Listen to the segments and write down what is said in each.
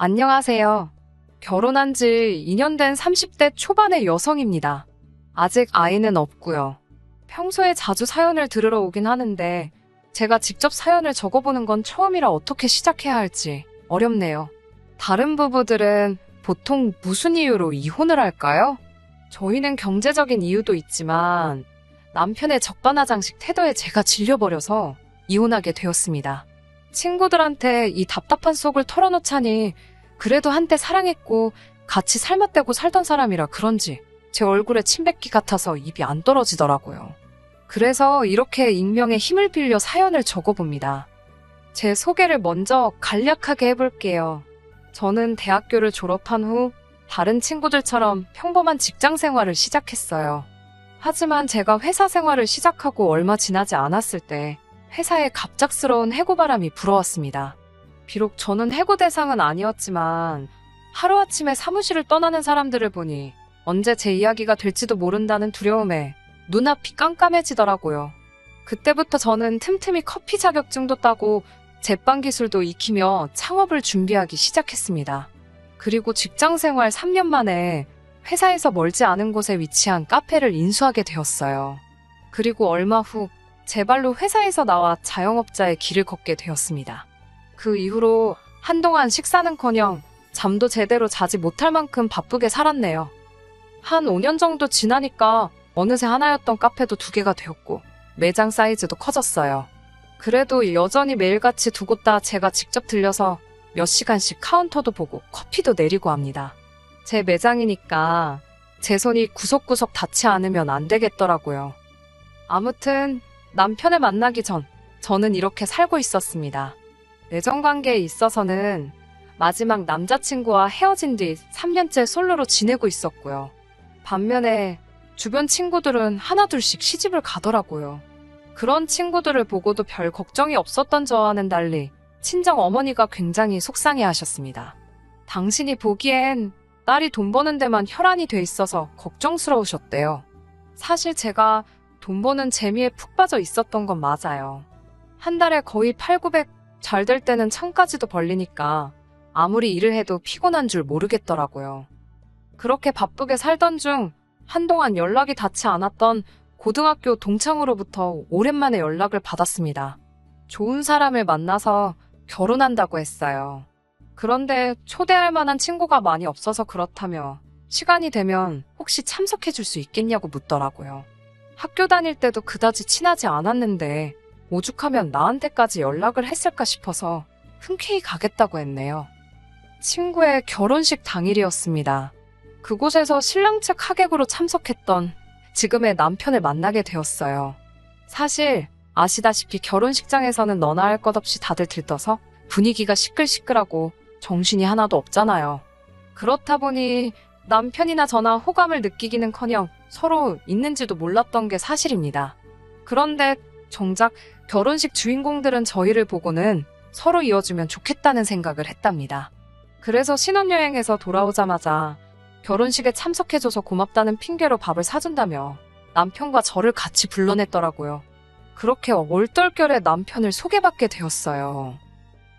안녕하세요. 결혼한 지 2년 된 30대 초반의 여성입니다. 아직 아이는 없고요. 평소에 자주 사연을 들으러 오긴 하는데 제가 직접 사연을 적어보는 건 처음이라 어떻게 시작해야 할지 어렵네요. 다른 부부들은 보통 무슨 이유로 이혼을 할까요? 저희는 경제적인 이유도 있지만 남편의 적반하장식 태도에 제가 질려버려서 이혼하게 되었습니다. 친구들한테 이 답답한 속을 털어놓자니 그래도 한때 사랑했고 같이 삶아떼고 살던 사람이라 그런지 제 얼굴에 침뱉기 같아서 입이 안 떨어지더라고요. 그래서 이렇게 익명의 힘을 빌려 사연을 적어봅니다. 제 소개를 먼저 간략하게 해볼게요. 저는 대학교를 졸업한 후 다른 친구들처럼 평범한 직장 생활을 시작했어요. 하지만 제가 회사 생활을 시작하고 얼마 지나지 않았을 때 회사에 갑작스러운 해고 바람이 불어왔습니다. 비록 저는 해고 대상은 아니었지만 하루아침에 사무실을 떠나는 사람들을 보니 언제 제 이야기가 될지도 모른다는 두려움에 눈앞이 깜깜해지더라고요. 그때부터 저는 틈틈이 커피 자격증도 따고 제빵 기술도 익히며 창업을 준비하기 시작했습니다. 그리고 직장 생활 3년 만에 회사에서 멀지 않은 곳에 위치한 카페를 인수하게 되었어요. 그리고 얼마 후 제 발로 회사에서 나와 자영업자의 길을 걷게 되었습니다. 그 이후로 한동안 식사는커녕 잠도 제대로 자지 못할 만큼 바쁘게 살았네요. 한 5년 정도 지나니까 어느새 하나였던 카페도 두 개가 되었고 매장 사이즈도 커졌어요. 그래도 여전히 매일같이 두 곳 다 제가 직접 들려서 몇 시간씩 카운터도 보고 커피도 내리고 합니다. 제 매장이니까 제 손이 구석구석 닿지 않으면 안 되겠더라고요. 아무튼 남편을 만나기 전 저는 이렇게 살고 있었습니다. 애정 관계에 있어서는 마지막 남자친구와 헤어진 뒤 3년째 솔로로 지내고 있었고요. 반면에 주변 친구들은 하나둘씩 시집을 가더라고요. 그런 친구들을 보고도 별 걱정이 없었던 저와는 달리 친정 어머니가 굉장히 속상해 하셨습니다. 당신이 보기엔 딸이 돈 버는 데만 혈안이 돼 있어서 걱정스러우셨대요. 사실 제가 돈 버는 재미에 푹 빠져 있었던 건 맞아요. 한 달에 거의 8, 900, 잘 될 때는 천까지도 벌리니까 아무리 일을 해도 피곤한 줄 모르겠더라고요. 그렇게 바쁘게 살던 중 한동안 연락이 닿지 않았던 고등학교 동창으로부터 오랜만에 연락을 받았습니다. 좋은 사람을 만나서 결혼한다고 했어요. 그런데 초대할 만한 친구가 많이 없어서 그렇다며 시간이 되면 혹시 참석해 줄 수 있겠냐고 묻더라고요. 학교 다닐 때도 그다지 친하지 않았는데 오죽하면 나한테까지 연락을 했을까 싶어서 흔쾌히 가겠다고 했네요. 친구의 결혼식 당일이었습니다. 그곳에서 신랑 측 하객으로 참석했던 지금의 남편을 만나게 되었어요. 사실 아시다시피 결혼식장에서는 너나 할 것 없이 다들 들떠서 분위기가 시끌시끌하고 정신이 하나도 없잖아요. 그렇다 보니 남편이나 저나 호감을 느끼기는커녕 서로 있는지도 몰랐던 게 사실입니다. 그런데 정작 결혼식 주인공들은 저희를 보고는 서로 이어주면 좋겠다는 생각을 했답니다. 그래서 신혼여행에서 돌아오자마자 결혼식에 참석해줘서 고맙다는 핑계로 밥을 사준다며 남편과 저를 같이 불러냈더라고요. 그렇게 얼떨결에 남편을 소개받게 되었어요.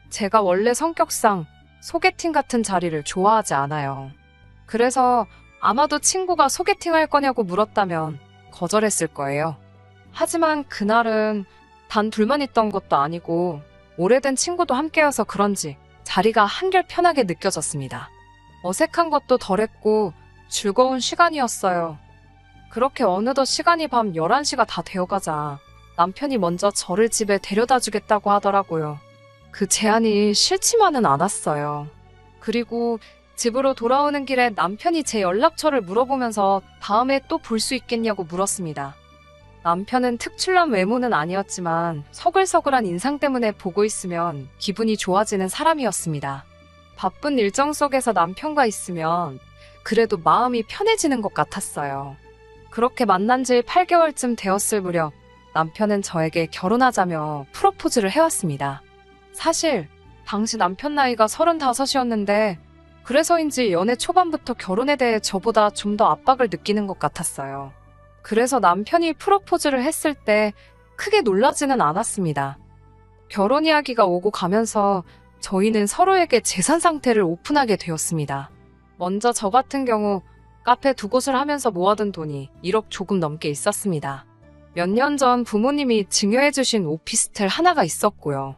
제가 원래 성격상 소개팅 같은 자리를 좋아하지 않아요. 그래서 아마도 친구가 소개팅 할 거냐고 물었다면 거절했을 거예요. 하지만 그날은 단 둘만 있던 것도 아니고 오래된 친구도 함께여서 그런지 자리가 한결 편하게 느껴졌습니다. 어색한 것도 덜했고 즐거운 시간이었어요. 그렇게 어느덧 시간이 밤 11시가 다 되어가자 남편이 먼저 저를 집에 데려다 주겠다고 하더라고요. 그 제안이 싫지만은 않았어요. 그리고 집으로 돌아오는 길에 남편이 제 연락처를 물어보면서 다음에 또 볼 수 있겠냐고 물었습니다. 남편은 특출난 외모는 아니었지만 서글서글한 인상 때문에 보고 있으면 기분이 좋아지는 사람이었습니다. 바쁜 일정 속에서 남편과 있으면 그래도 마음이 편해지는 것 같았어요. 그렇게 만난 지 8개월쯤 되었을 무렵 남편은 저에게 결혼하자며 프로포즈를 해왔습니다. 사실 당시 남편 나이가 35이었는데 그래서인지 연애 초반부터 결혼에 대해 저보다 좀 더 압박을 느끼는 것 같았어요. 그래서 남편이 프로포즈를 했을 때 크게 놀라지는 않았습니다. 결혼 이야기가 오고 가면서 저희는 서로에게 재산 상태를 오픈하게 되었습니다. 먼저 저 같은 경우 카페 두 곳을 하면서 모아둔 돈이 1억 조금 넘게 있었습니다. 몇 년 전 부모님이 증여해주신 오피스텔 하나가 있었고요.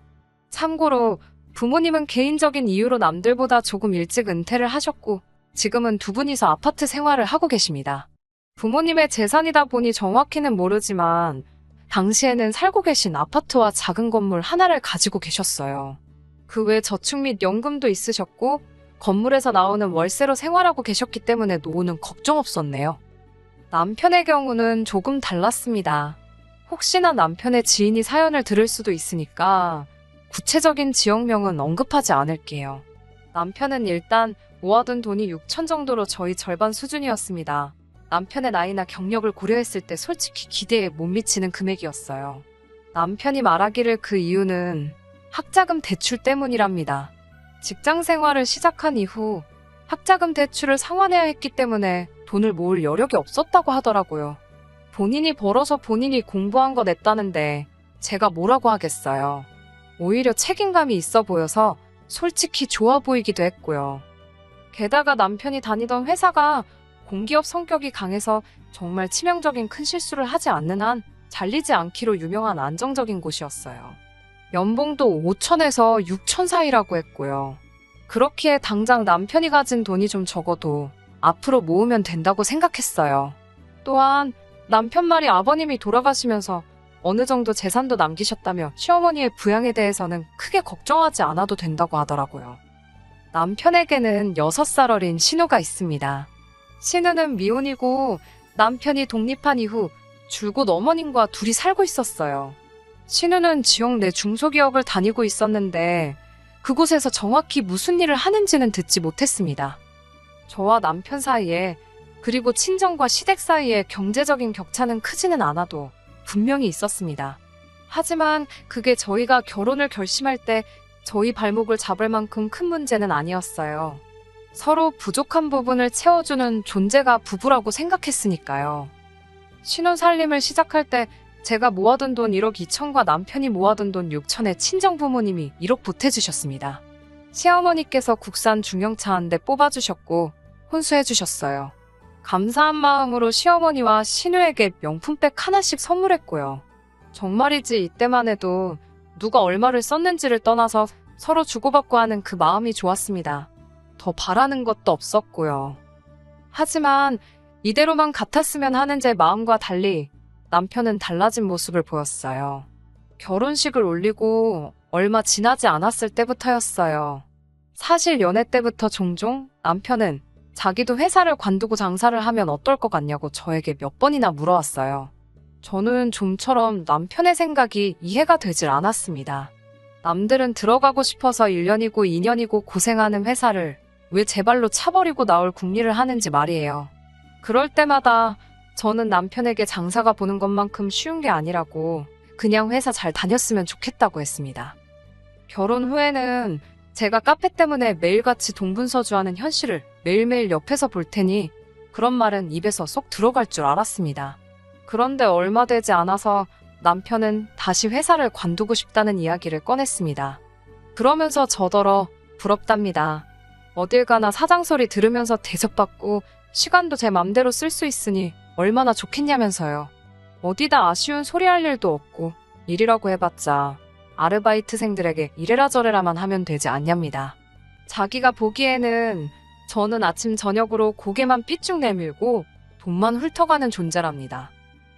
참고로 부모님은 개인적인 이유로 남들보다 조금 일찍 은퇴를 하셨고 지금은 두 분이서 아파트 생활을 하고 계십니다. 부모님의 재산이다 보니 정확히는 모르지만 당시에는 살고 계신 아파트와 작은 건물 하나를 가지고 계셨어요. 그 외 저축 및 연금도 있으셨고 건물에서 나오는 월세로 생활하고 계셨기 때문에 노후는 걱정 없었네요. 남편의 경우는 조금 달랐습니다. 혹시나 남편의 지인이 사연을 들을 수도 있으니까 구체적인 지역명은 언급하지 않을게요. 남편은 일단 모아둔 돈이 6천 정도로 저희 절반 수준이었습니다. 남편의 나이나 경력을 고려했을 때 솔직히 기대에 못 미치는 금액이었어요. 남편이 말하기를 그 이유는 학자금 대출 때문이랍니다. 직장 생활을 시작한 이후 학자금 대출을 상환해야 했기 때문에 돈을 모을 여력이 없었다고 하더라고요. 본인이 벌어서 본인이 공부한 거 냈다는데 제가 뭐라고 하겠어요. 오히려 책임감이 있어 보여서 솔직히 좋아 보이기도 했고요. 게다가 남편이 다니던 회사가 공기업 성격이 강해서 정말 치명적인 큰 실수를 하지 않는 한 잘리지 않기로 유명한 안정적인 곳이었어요. 연봉도 5천에서 6천 사이라고 했고요. 그렇기에 당장 남편이 가진 돈이 좀 적어도 앞으로 모으면 된다고 생각했어요. 또한 남편 말이 아버님이 돌아가시면서 어느 정도 재산도 남기셨다며 시어머니의 부양에 대해서는 크게 걱정하지 않아도 된다고 하더라고요. 남편에게는 6살 어린 신우가 있습니다. 신우는 미혼이고 남편이 독립한 이후 줄곧 어머님과 둘이 살고 있었어요. 신우는 지역 내 중소기업을 다니고 있었는데 그곳에서 정확히 무슨 일을 하는지는 듣지 못했습니다. 저와 남편 사이에 그리고 친정과 시댁 사이에 경제적인 격차는 크지는 않아도 분명히 있었습니다. 하지만 그게 저희가 결혼을 결심할 때 저희 발목을 잡을 만큼 큰 문제는 아니었어요. 서로 부족한 부분을 채워주는 존재가 부부라고 생각했으니까요. 신혼 살림을 시작할 때 제가 모아둔 돈 1억 2천과 남편이 모아둔 돈 6천에 친정 부모님이 1억 보태주셨습니다. 시어머니께서 국산 중형차 한 대 뽑아주셨고 혼수해주셨어요. 감사한 마음으로 시어머니와 신우에게 명품백 하나씩 선물했고요. 정말이지 이때만 해도 누가 얼마를 썼는지를 떠나서 서로 주고받고 하는 그 마음이 좋았습니다. 더 바라는 것도 없었고요. 하지만 이대로만 같았으면 하는 제 마음과 달리 남편은 달라진 모습을 보였어요. 결혼식을 올리고 얼마 지나지 않았을 때부터였어요. 사실 연애 때부터 종종 남편은 자기도 회사를 관두고 장사를 하면 어떨 것 같냐고 저에게 몇 번이나 물어왔어요. 저는 좀처럼 남편의 생각이 이해가 되질 않았습니다. 남들은 들어가고 싶어서 1년이고 2년이고 고생하는 회사를 왜 제 발로 차버리고 나올 궁리를 하는지 말이에요. 그럴 때마다 저는 남편에게 장사가 보는 것만큼 쉬운 게 아니라고 그냥 회사 잘 다녔으면 좋겠다고 했습니다. 결혼 후에는 제가 카페 때문에 매일같이 동분서주하는 현실을 매일매일 옆에서 볼 테니 그런 말은 입에서 쏙 들어갈 줄 알았습니다. 그런데 얼마 되지 않아서 남편은 다시 회사를 관두고 싶다는 이야기를 꺼냈습니다. 그러면서 저더러 부럽답니다. 어딜 가나 사장 소리 들으면서 대접받고 시간도 제 맘대로 쓸 수 있으니 얼마나 좋겠냐면서요. 어디다 아쉬운 소리 할 일도 없고 일이라고 해봤자 아르바이트생들에게 이래라 저래라만 하면 되지 않냐입니다. 자기가 보기에는 저는 아침 저녁으로 고개만 삐쭉 내밀고 돈만 훑어가는 존재랍니다.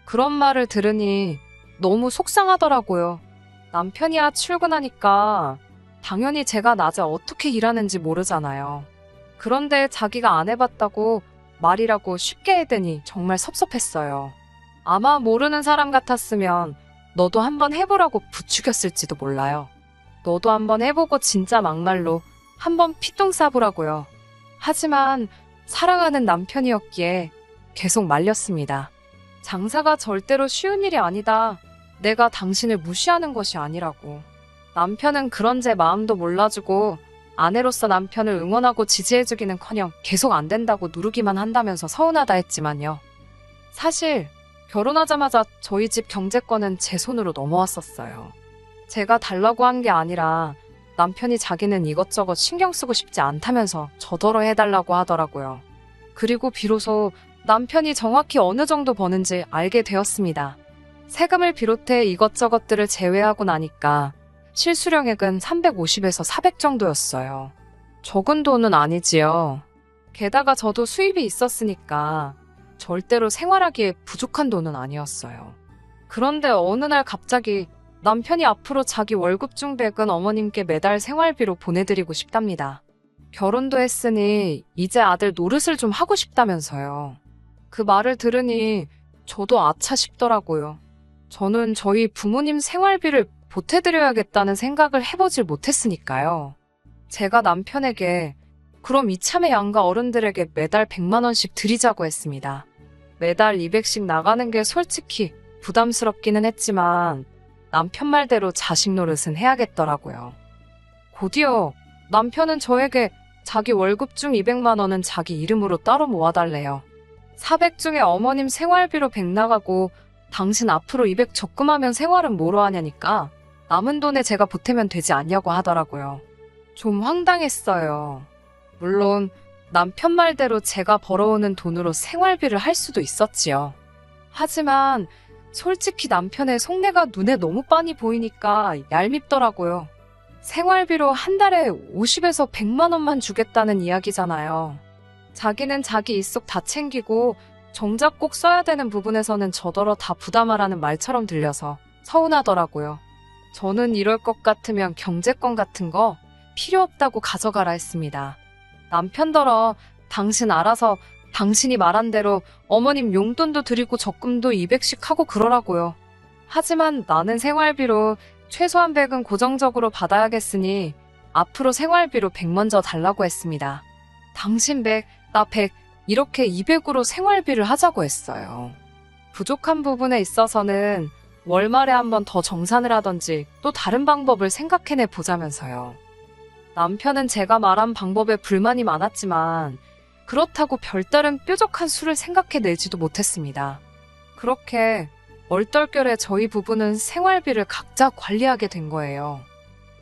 그런 말을 들으니 너무 속상하더라고요. 남편이야 출근하니까 당연히 제가 낮에 어떻게 일하는지 모르잖아요. 그런데 자기가 안 해봤다고 말이라고 쉽게 해대니 정말 섭섭했어요. 아마 모르는 사람 같았으면 너도 한번 해보라고 부추겼을지도 몰라요. 너도 한번 해보고 진짜 막말로 한번 피똥 싸보라고요. 하지만 사랑하는 남편이었기에 계속 말렸습니다. 장사가 절대로 쉬운 일이 아니다. 내가 당신을 무시하는 것이 아니라고. 남편은 그런 제 마음도 몰라주고 아내로서 남편을 응원하고 지지해주기는 커녕 계속 안 된다고 누르기만 한다면서 서운하다 했지만요. 사실 결혼하자마자 저희 집 경제권은 제 손으로 넘어왔었어요. 제가 달라고 한 게 아니라 남편이 자기는 이것저것 신경 쓰고 싶지 않다면서 저더러 해달라고 하더라고요. 그리고 비로소 남편이 정확히 어느 정도 버는지 알게 되었습니다. 세금을 비롯해 이것저것들을 제외하고 나니까 실수령액은 350에서 400 정도였어요. 적은 돈은 아니지요. 게다가 저도 수입이 있었으니까 절대로 생활하기에 부족한 돈은 아니었어요. 그런데 어느 날 갑자기 남편이 앞으로 자기 월급 중 100은 어머님께 매달 생활비로 보내드리고 싶답니다. 결혼도 했으니 이제 아들 노릇을 좀 하고 싶다면서요. 그 말을 들으니 저도 아차 싶더라고요. 저는 저희 부모님 생활비를 보태드려야겠다는 생각을 해보질 못했으니까요. 제가 남편에게 그럼 이참에 양가 어른들에게 매달 100만원씩 드리자고 했습니다. 매달 200씩 나가는 게 솔직히 부담스럽기는 했지만 남편 말대로 자식 노릇은 해야겠더라고요. 곧이어 남편은 저에게 자기 월급 중 200만 원은 자기 이름으로 따로 모아달래요. 400 중에 어머님 생활비로 100 나가고 당신 앞으로 200 적금하면 생활은 뭐로 하냐니까 남은 돈에 제가 보태면 되지 않냐고 하더라고요. 좀 황당했어요. 물론 남편 말대로 제가 벌어오는 돈으로 생활비를 할 수도 있었지요. 하지만 솔직히 남편의 속내가 눈에 너무 빤히 보이니까 얄밉더라고요. 생활비로 한 달에 50에서 100만 원만 주겠다는 이야기잖아요. 자기는 자기 입속 다 챙기고 정작 꼭 써야 되는 부분에서는 저더러 다 부담하라는 말처럼 들려서 서운하더라고요. 저는 이럴 것 같으면 경제권 같은 거 필요 없다고 가져가라 했습니다. 남편더러 당신 알아서 당신이 말한 대로 어머님 용돈도 드리고 적금도 200씩 하고 그러라고요. 하지만 나는 생활비로 최소한 100은 고정적으로 받아야겠으니 앞으로 생활비로 100 먼저 달라고 했습니다. 당신 100, 나 100, 이렇게 200으로 생활비를 하자고 했어요. 부족한 부분에 있어서는 월말에 한번 더 정산을 하던지 또 다른 방법을 생각해내 보자면서요. 남편은 제가 말한 방법에 불만이 많았지만 그렇다고 별다른 뾰족한 수를 생각해내지도 못했습니다. 그렇게 얼떨결에 저희 부부는 생활비를 각자 관리하게 된 거예요.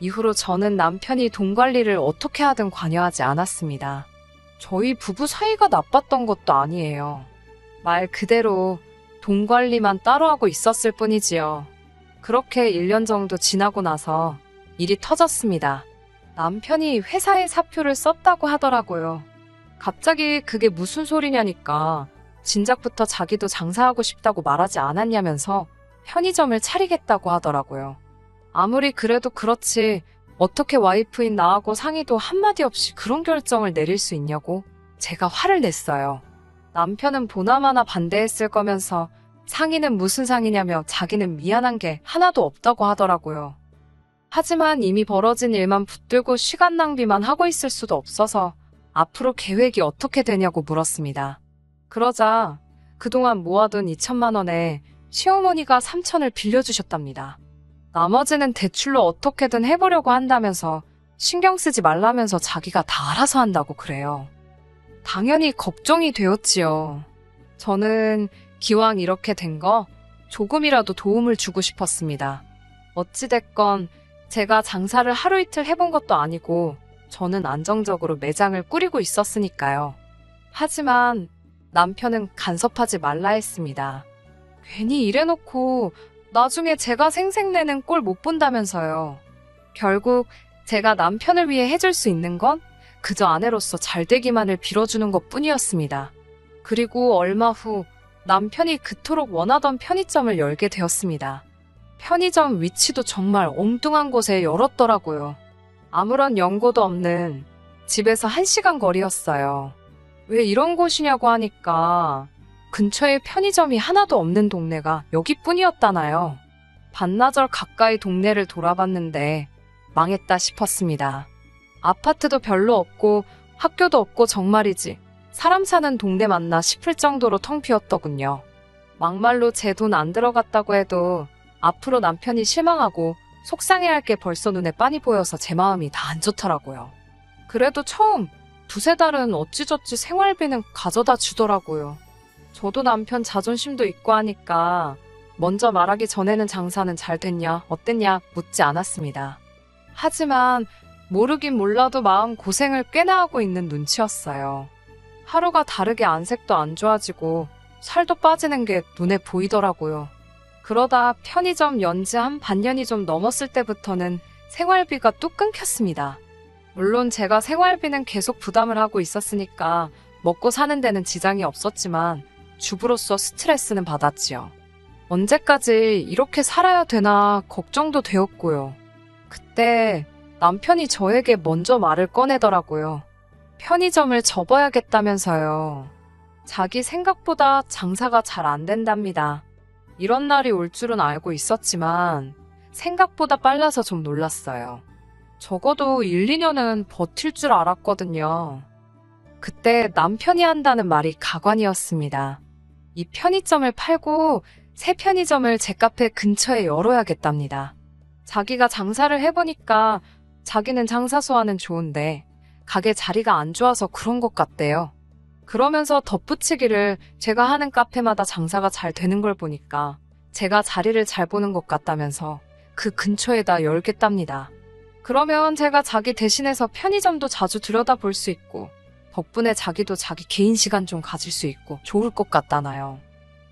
이후로 저는 남편이 돈 관리를 어떻게 하든 관여하지 않았습니다. 저희 부부 사이가 나빴던 것도 아니에요. 말 그대로 돈 관리만 따로 하고 있었을 뿐이지요. 그렇게 1년 정도 지나고 나서 일이 터졌습니다. 남편이 회사에 사표를 썼다고 하더라고요. 갑자기 그게 무슨 소리냐니까 진작부터 자기도 장사하고 싶다고 말하지 않았냐면서 편의점을 차리겠다고 하더라고요. 아무리 그래도 그렇지 어떻게 와이프인 나하고 상의도 한마디 없이 그런 결정을 내릴 수 있냐고 제가 화를 냈어요. 남편은 보나마나 반대했을 거면서 상의는 무슨 상의냐며 자기는 미안한 게 하나도 없다고 하더라고요. 하지만 이미 벌어진 일만 붙들고 시간 낭비만 하고 있을 수도 없어서 앞으로 계획이 어떻게 되냐고 물었습니다. 그러자 그동안 모아둔 2천만 원에 시어머니가 3천을 빌려주셨답니다. 나머지는 대출로 어떻게든 해보려고 한다면서 신경 쓰지 말라면서 자기가 다 알아서 한다고 그래요. 당연히 걱정이 되었지요. 저는 기왕 이렇게 된 거 조금이라도 도움을 주고 싶었습니다. 어찌됐건 제가 장사를 하루 이틀 해본 것도 아니고 저는 안정적으로 매장을 꾸리고 있었으니까요. 하지만 남편은 간섭하지 말라 했습니다. 괜히 이래놓고 나중에 제가 생색내는 꼴 못 본다면서요. 결국 제가 남편을 위해 해줄 수 있는 건 그저 아내로서 잘 되기만을 빌어주는 것 뿐이었습니다. 그리고 얼마 후 남편이 그토록 원하던 편의점을 열게 되었습니다. 편의점 위치도 정말 엉뚱한 곳에 열었더라고요. 아무런 연고도 없는 집에서 한 시간 거리였어요. 왜 이런 곳이냐고 하니까 근처에 편의점이 하나도 없는 동네가 여기뿐이었다나요. 반나절 가까이 동네를 돌아봤는데 망했다 싶었습니다. 아파트도 별로 없고 학교도 없고 정말이지 사람 사는 동네 맞나 싶을 정도로 텅 비었더군요. 막말로 제 돈 안 들어갔다고 해도 앞으로 남편이 실망하고 속상해할 게 벌써 눈에 빤히 보여서 제 마음이 다 안 좋더라고요. 그래도 처음 두세 달은 어찌저찌 생활비는 가져다 주더라고요. 저도 남편 자존심도 있고 하니까 먼저 말하기 전에는 장사는 잘 됐냐, 어땠냐 묻지 않았습니다. 하지만 모르긴 몰라도 마음 고생을 꽤나 하고 있는 눈치였어요. 하루가 다르게 안색도 안 좋아지고 살도 빠지는 게 눈에 보이더라고요. 그러다 편의점 연지 한 반년이 좀 넘었을 때부터는 생활비가 뚝 끊겼습니다. 물론 제가 생활비는 계속 부담을 하고 있었으니까 먹고 사는 데는 지장이 없었지만 주부로서 스트레스는 받았지요. 언제까지 이렇게 살아야 되나 걱정도 되었고요. 그때 남편이 저에게 먼저 말을 꺼내더라고요. 편의점을 접어야겠다면서요. 자기 생각보다 장사가 잘 안 된답니다. 이런 날이 올 줄은 알고 있었지만 생각보다 빨라서 좀 놀랐어요. 적어도 1, 2년은 버틸 줄 알았거든요. 그때 남편이 한다는 말이 가관이었습니다. 이 편의점을 팔고 새 편의점을 제 카페 근처에 열어야겠답니다. 자기가 장사를 해보니까 자기는 장사 소화는 좋은데 가게 자리가 안 좋아서 그런 것 같대요. 그러면서 덧붙이기를 제가 하는 카페마다 장사가 잘 되는 걸 보니까 제가 자리를 잘 보는 것 같다면서 그 근처에다 열겠답니다. 그러면 제가 자기 대신해서 편의점도 자주 들여다볼 수 있고 덕분에 자기도 자기 개인 시간 좀 가질 수 있고 좋을 것 같다나요.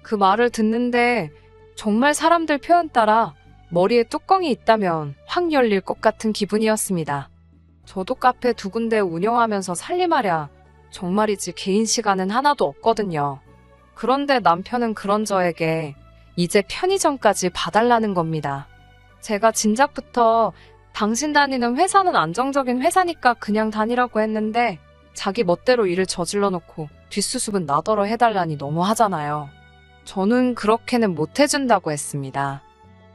그 말을 듣는데 정말 사람들 표현 따라 머리에 뚜껑이 있다면 확 열릴 것 같은 기분이었습니다. 저도 카페 두 군데 운영하면서 살림하랴 정말이지 개인 시간은 하나도 없거든요. 그런데 남편은 그런 저에게 이제 편의점까지 봐달라는 겁니다. 제가 진작부터 당신 다니는 회사는 안정적인 회사니까 그냥 다니라고 했는데 자기 멋대로 일을 저질러 놓고 뒷수습은 나더러 해달라니 너무 하잖아요. 저는 그렇게는 못 해준다고 했습니다.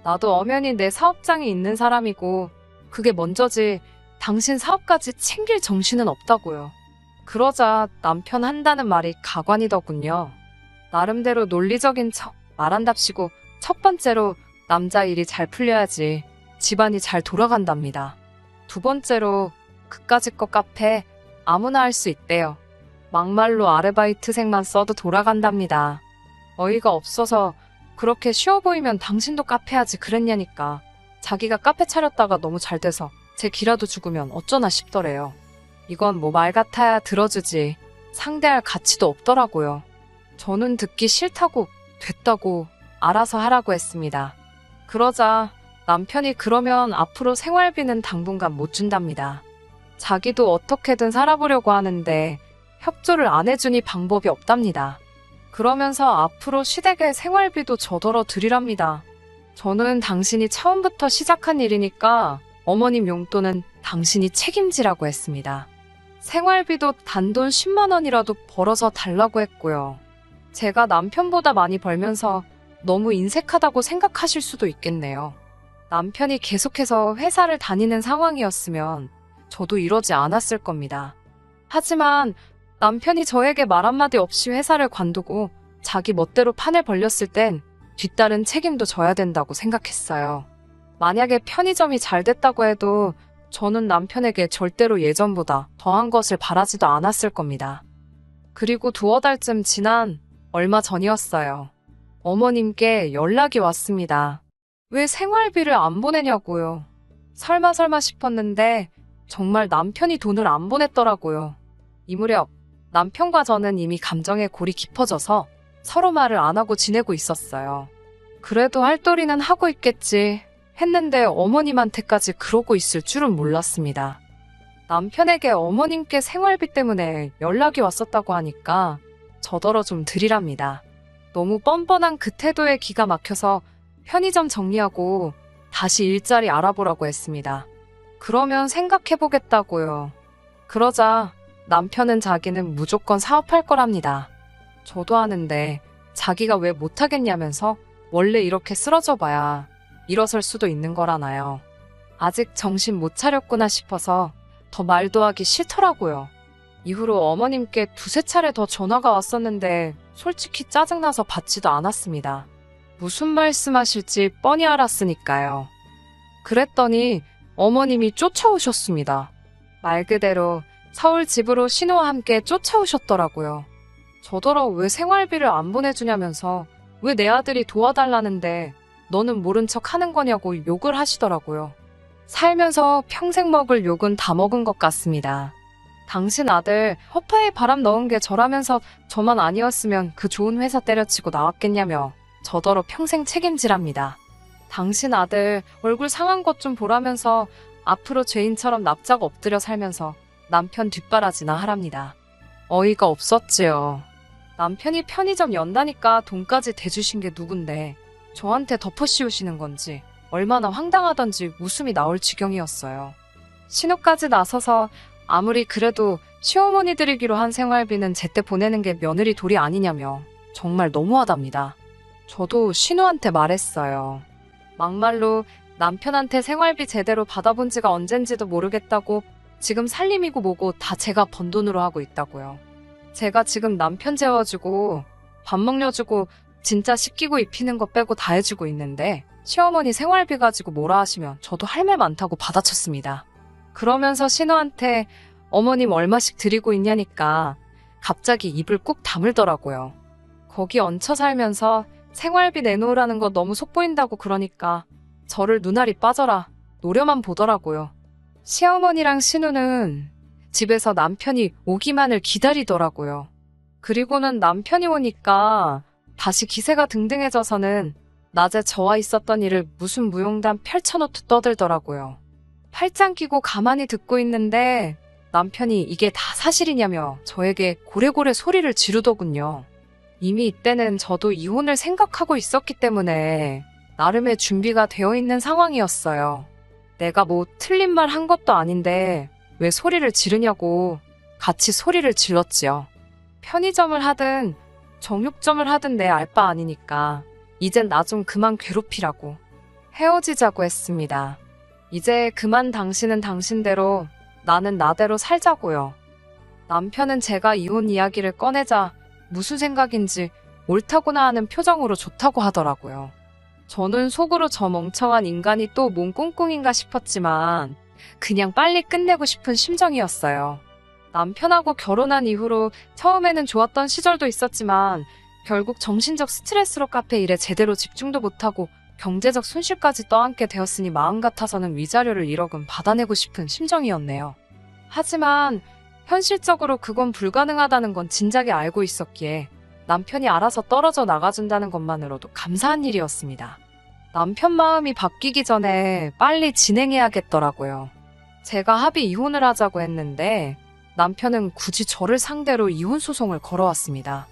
나도 엄연히 내 사업장이 있는 사람이고 그게 먼저지 당신 사업까지 챙길 정신은 없다고요. 그러자 남편 한다는 말이 가관이더군요. 나름대로 논리적인 척 말한답시고 첫 번째로 남자 일이 잘 풀려야지 집안이 잘 돌아간답니다. 두 번째로 그까짓 거 카페 아무나 할 수 있대요. 막말로 아르바이트생만 써도 돌아간답니다. 어이가 없어서 그렇게 쉬워 보이면 당신도 카페 하지 그랬냐니까. 자기가 카페 차렸다가 너무 잘 돼서 제 기라도 죽으면 어쩌나 싶더래요. 이건 뭐 말 같아야 들어주지. 상대할 가치도 없더라고요. 저는 듣기 싫다고 됐다고 알아서 하라고 했습니다. 그러자 남편이 그러면 앞으로 생활비는 당분간 못 준답니다. 자기도 어떻게든 살아보려고 하는데 협조를 안 해주니 방법이 없답니다. 그러면서 앞으로 시댁의 생활비도 저더러 드리랍니다. 저는 당신이 처음부터 시작한 일이니까 어머님 용돈은 당신이 책임지라고 했습니다. 생활비도 단돈 10만 원이라도 벌어서 달라고 했고요. 제가 남편보다 많이 벌면서 너무 인색하다고 생각하실 수도 있겠네요. 남편이 계속해서 회사를 다니는 상황이었으면 저도 이러지 않았을 겁니다. 하지만 남편이 저에게 말 한마디 없이 회사를 관두고 자기 멋대로 판을 벌렸을 땐 뒤따른 책임도 져야 된다고 생각했어요. 만약에 편의점이 잘 됐다고 해도 저는 남편에게 절대로 예전보다 더한 것을 바라지도 않았을 겁니다. 그리고 두어 달쯤 지난 얼마 전이었어요. 어머님께 연락이 왔습니다. 왜 생활비를 안 보내냐고요. 설마 설마 싶었는데 정말 남편이 돈을 안 보냈더라고요. 이 무렵 남편과 저는 이미 감정의 골이 깊어져서 서로 말을 안 하고 지내고 있었어요. 그래도 할도리는 하고 있겠지 했는데 어머님한테까지 그러고 있을 줄은 몰랐습니다. 남편에게 어머님께 생활비 때문에 연락이 왔었다고 하니까 저더러 좀 드리랍니다. 너무 뻔뻔한 그 태도에 기가 막혀서 편의점 정리하고 다시 일자리 알아보라고 했습니다. 그러면 생각해보겠다고요. 그러자 남편은 자기는 무조건 사업할 거랍니다. 저도 하는데 자기가 왜 못하겠냐면서 원래 이렇게 쓰러져 봐야 일어설 수도 있는 거라나요. 아직 정신 못 차렸구나 싶어서 더 말도 하기 싫더라고요. 이후로 어머님께 두세 차례 더 전화가 왔었는데 솔직히 짜증나서 받지도 않았습니다. 무슨 말씀하실지 뻔히 알았으니까요. 그랬더니 어머님이 쫓아오셨습니다. 말 그대로 서울 집으로 신호와 함께 쫓아오셨더라고요. 저더러 왜 생활비를 안 보내주냐면서 왜 내 아들이 도와달라는데 너는 모른 척 하는 거냐고 욕을 하시더라고요. 살면서 평생 먹을 욕은 다 먹은 것 같습니다. 당신 아들 허파에 바람 넣은 게 저라면서 저만 아니었으면 그 좋은 회사 때려치고 나왔겠냐며 저더러 평생 책임지랍니다. 당신 아들 얼굴 상한 것 좀 보라면서 앞으로 죄인처럼 납작 엎드려 살면서 남편 뒷바라지나 하랍니다. 어이가 없었지요. 남편이 편의점 연다니까 돈까지 대주신 게 누군데 저한테 덮어 씌우시는 건지 얼마나 황당하던지 웃음이 나올 지경이었어요. 신호까지 나서서 아무리 그래도 시어머니 드리기로 한 생활비는 제때 보내는 게 며느리 도리 아니냐며 정말 너무하답니다. 저도 신우한테 말했어요. 막말로 남편한테 생활비 제대로 받아본 지가 언젠지도 모르겠다고 지금 살림이고 뭐고 다 제가 번 돈으로 하고 있다고요. 제가 지금 남편 재워주고 밥 먹여주고 진짜 씻기고 입히는 거 빼고 다 해주고 있는데 시어머니 생활비 가지고 뭐라 하시면 저도 할 말 많다고 받아쳤습니다. 그러면서 신우한테 어머님 얼마씩 드리고 있냐니까 갑자기 입을 꾹 다물더라고요. 거기 얹혀 살면서 생활비 내놓으라는 거 너무 속보인다고 그러니까 저를 눈알이 빠져라 노려만 보더라고요. 시어머니랑 신우는 집에서 남편이 오기만을 기다리더라고요. 그리고는 남편이 오니까 다시 기세가 등등해져서는 낮에 저와 있었던 일을 무슨 무용담 펼쳐놓듯 떠들더라고요. 팔짱 끼고 가만히 듣고 있는데 남편이 이게 다 사실이냐며 저에게 고래고래 소리를 지르더군요. 이미 이때는 저도 이혼을 생각하고 있었기 때문에 나름의 준비가 되어 있는 상황이었어요. 내가 뭐 틀린 말 한 것도 아닌데 왜 소리를 지르냐고 같이 소리를 질렀지요. 편의점을 하든 정육점을 하든 내 알바 아니니까 이젠 나 좀 그만 괴롭히라고 헤어지자고 했습니다. 이제 그만 당신은 당신대로 나는 나대로 살자고요. 남편은 제가 이혼 이야기를 꺼내자 무슨 생각인지 옳다고나 하는 표정으로 좋다고 하더라고요. 저는 속으로 저 멍청한 인간이 또 뭔 꿍꿍인가 싶었지만 그냥 빨리 끝내고 싶은 심정이었어요. 남편하고 결혼한 이후로 처음에는 좋았던 시절도 있었지만 결국 정신적 스트레스로 카페 일에 제대로 집중도 못하고 경제적 손실까지 떠안게 되었으니 마음 같아서는 위자료를 1억은 받아내고 싶은 심정이었네요. 하지만 현실적으로 그건 불가능하다는 건 진작에 알고 있었기에 남편이 알아서 떨어져 나가준다는 것만으로도 감사한 일이었습니다. 남편 마음이 바뀌기 전에 빨리 진행해야겠더라고요. 제가 합의 이혼을 하자고 했는데 남편은 굳이 저를 상대로 이혼 소송을 걸어왔습니다.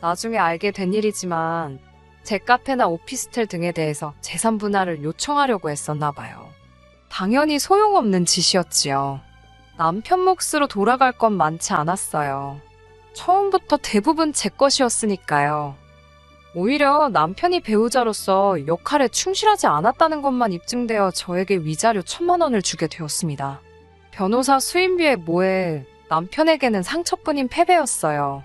나중에 알게 된 일이지만 제 카페나 오피스텔 등에 대해서 재산 분할을 요청하려고 했었나 봐요. 당연히 소용없는 짓이었지요. 남편 몫으로 돌아갈 건 많지 않았어요. 처음부터 대부분 제 것이었으니까요. 오히려 남편이 배우자로서 역할에 충실하지 않았다는 것만 입증되어 저에게 위자료 천만 원을 주게 되었습니다. 변호사 수임비에 뭐에 남편에게는 상처뿐인 패배였어요.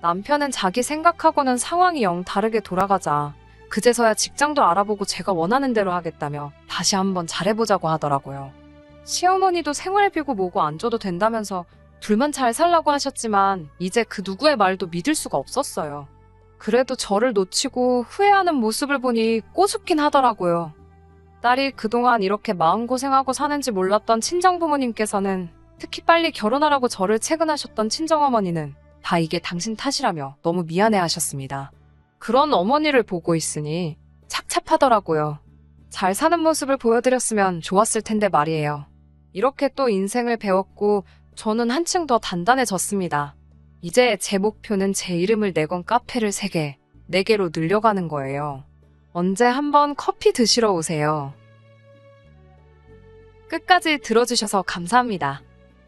남편은 자기 생각하고는 상황이 영 다르게 돌아가자 그제서야 직장도 알아보고 제가 원하는 대로 하겠다며 다시 한번 잘해보자고 하더라고요. 시어머니도 생활비고 뭐고 안 줘도 된다면서 둘만 잘 살라고 하셨지만 이제 그 누구의 말도 믿을 수가 없었어요. 그래도 저를 놓치고 후회하는 모습을 보니 꼬숩긴 하더라고요. 딸이 그동안 이렇게 마음고생하고 사는지 몰랐던 친정 부모님께서는 특히 빨리 결혼하라고 저를 채근하셨던 친정어머니는 다 이게 당신 탓이라며 너무 미안해 하셨습니다. 그런 어머니를 보고 있으니 착잡하더라고요. 잘 사는 모습을 보여드렸으면 좋았을 텐데 말이에요. 이렇게 또 인생을 배웠고 저는 한층 더 단단해졌습니다. 이제 제 목표는 제 이름을 내건 카페를 3개, 4개로 늘려가는 거예요. 언제 한번 커피 드시러 오세요. 끝까지 들어주셔서 감사합니다.